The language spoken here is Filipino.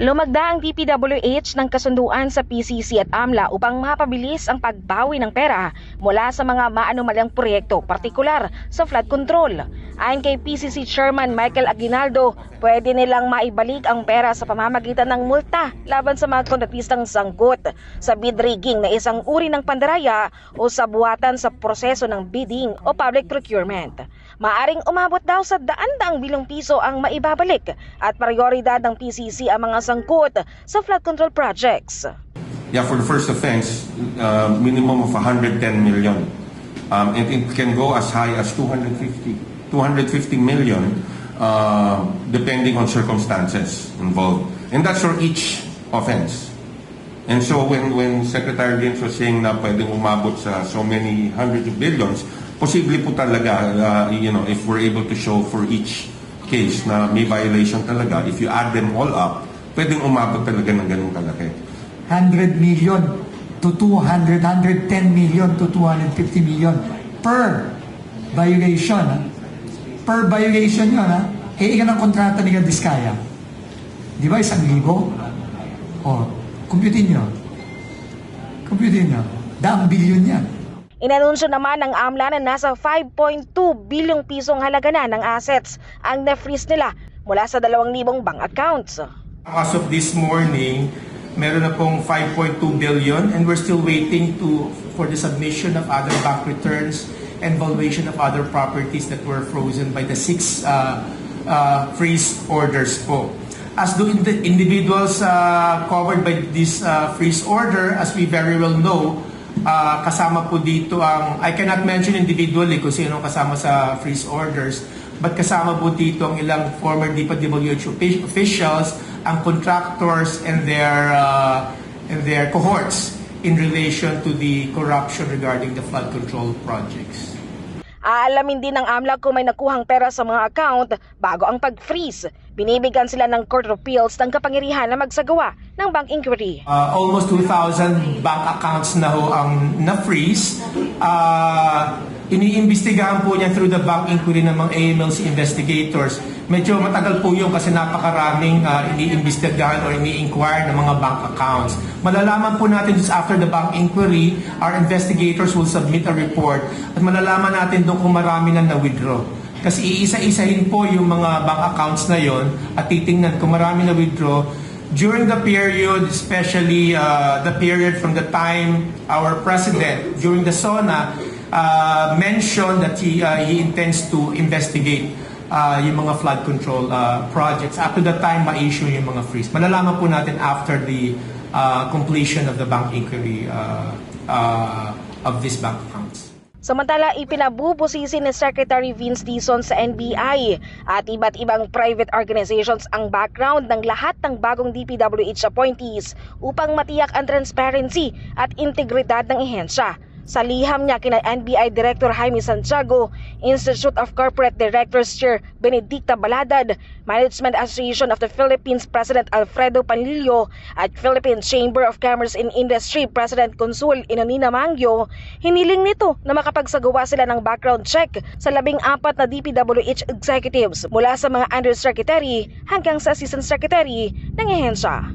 Lumagda ang DPWH ng kasunduan sa PCC at AMLA upang mapabilis ang pagbawi ng pera mula sa mga maanumalyang proyekto, partikular sa flood control. Ayon kay PCC Chairman Michael Aguinaldo, pwede nilang maibalik ang pera sa pamamagitan ng multa laban sa mga kontratistang sangkot sa bid rigging na isang uri ng pandaraya o sa buwatan sa proseso ng bidding o public procurement. Maaring umabot daw sa daan-daang bilyong piso ang maibabalik at prioridad ng PCC ang mga sangkot sa flood control projects. Yeah, for the first offense, uh, minimum of 110 million. Um, and it can go as high as 250, 250 million, uh, depending on circumstances involved. And that's for each offense. And so when, when Secretary Lynch was saying na pwedeng umabot sa so many hundreds of billions, posible po talaga, uh, you know, if we're able to show for each case na may violation talaga, if you add them all up, pwedeng umabot talaga ng ganun kalaki. 100 million to 200, 110 million to 250 million per violation. Per violation yun, ha? Eh, ikan ang kontrata ni Diskaya. Di ba, isang libo? O, computin nyo. Computin nyo. Daang bilyon yan. Inanunsyo naman ng AMLA na nasa 5.2 bilyong pisong halaga na ng assets ang na-freeze nila mula sa 2,000 bank accounts. As of this morning, meron na pong 5.2 billion and we're still waiting to for the submission of other bank returns and valuation of other properties that were frozen by the six uh, uh, freeze orders po. As do the individuals uh, covered by this uh, freeze order, as we very well know, uh, kasama po dito ang, I cannot mention individually kung sino kasama sa freeze orders, but kasama po dito ang ilang former DPWH offi- officials, ang contractors and their uh, and their cohorts in relation to the corruption regarding the flood control projects. Aalamin din ng AMLA kung may nakuhang pera sa mga account bago ang pag-freeze. Binibigyan sila ng Court of Appeals ng kapangyarihan na magsagawa ng bank inquiry. Uh, almost 2,000 bank accounts na ho ang na-freeze. Uh, iniimbestigahan po niya through the bank inquiry ng mga AMLC investigators. Medyo matagal po yun kasi napakaraming uh, iniimbestigahan or ini-inquire ng mga bank accounts. Malalaman po natin just after the bank inquiry, our investigators will submit a report at malalaman natin doon kung marami na na-withdraw. Kasi iisa-isahin po yung mga bank accounts na yon at titingnan kung marami na withdraw during the period, especially uh, the period from the time our president during the SONA uh, mentioned that he uh, he intends to investigate uh, yung mga flood control uh, projects up to the time ma-issue yung mga freeze. Malalaman po natin after the uh, completion of the bank inquiry uh, uh, of these bank accounts. Samantala, ipinabubusisi ni Secretary Vince Dizon sa NBI at iba't ibang private organizations ang background ng lahat ng bagong DPWH appointees upang matiyak ang transparency at integridad ng ehensya. Sa liham niya kina NBI Director Jaime Santiago, Institute of Corporate Directors Chair Benedicta Baladad, Management Association of the Philippines President Alfredo Panlilio at Philippine Chamber of Commerce and Industry President Consul Inonina Mangyo, hiniling nito na makapagsagawa sila ng background check sa labing apat na DPWH executives mula sa mga undersecretary hanggang sa assistant secretary ng ehensya.